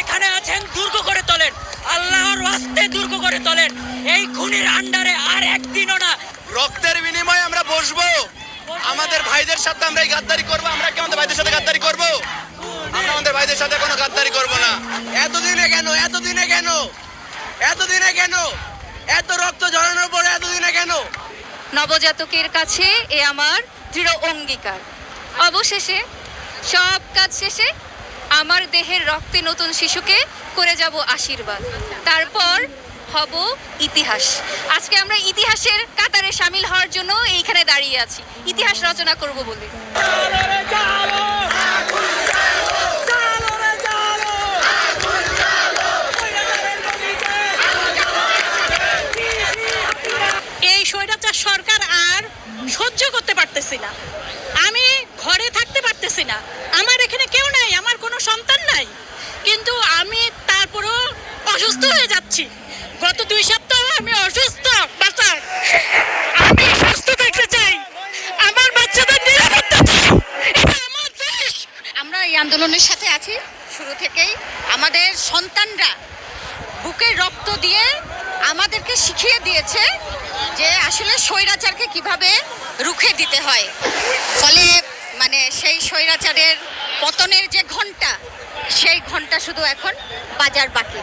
যেখানে আছেন দুর্গ করে তোলেন। আল্লাহর ওয়াস্তে দুর্গ করে তোলেন। এই খুনির আন্ডারে আর একদিনও না। রক্তের বিনিময়ে আমরা বসবো। আমাদের ভাইদের সাথে আমরা এই গাদ্দারি করব। আমরা কি আমাদের ভাইদের সাথে গাদ্দারি করব? আমরা আমাদের ভাইদের সাথে কোনো গাদ্দারি করব না। এতদিনে কেন? এতদিনে কেন? এতদিনে কেন? এত রক্ত ঝরানোর পরে এতদিনে কেন? নবজাতকের কাছে এ আমার দৃঢ় অঙ্গীকার। অবশেষে সব কাজ শেষে আমার দেহের রক্তে নতুন শিশুকে করে যাব আশীর্বাদ। তারপর হব ইতিহাস। আজকে আমরা ইতিহাসের কাতারে সামিল হওয়ার জন্য এইখানে দাঁড়িয়ে আছি। ইতিহাস রচনা করব বলে। এই স্বৈরাচার সরকার আর সহ্য করতে পারতেছি না। আমি ঘরে থাকতে পারতেছি না। আমার এখানে কেউ নাই, আমার কোনো সন্তান নাই কিন্তু আমি তারপরও অসুস্থ হয়ে যাচ্ছি। গত দুই সপ্তাহ আমি অসুস্থ। আমি সুস্থ থাকতে চাই। আমার বাচ্চাদের নিরাপত্তা আমার দেশ। আমরা এই আন্দোলনের সাথে আছি শুরু থেকেই। আমাদের সন্তানরা বুকের রক্ত দিয়ে আমাদেরকে শিখিয়ে দিয়েছে যে আসলে স্বৈরাচারকে কীভাবে রুখে দিতে হয়। ফলে মানে সেই স্বৈরাচারের পতনের যে শুধু এখন বাজার বাকি।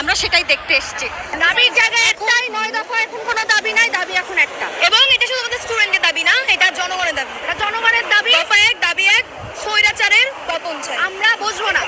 আমরা সেটাই দেখতে এসেছি। দাবির জায়গা একটাই নয় দফা এখন কোনো দাবি নাই দাবি এখন একটা। এবং এটা শুধু আমাদের স্টুডেন্টের দাবি না এটা জনগণের দাবি। এটা জনগণের দাবি। দফা এক দাবি এক স্বৈরাচারের পতন চাই। আমরা বুঝব না।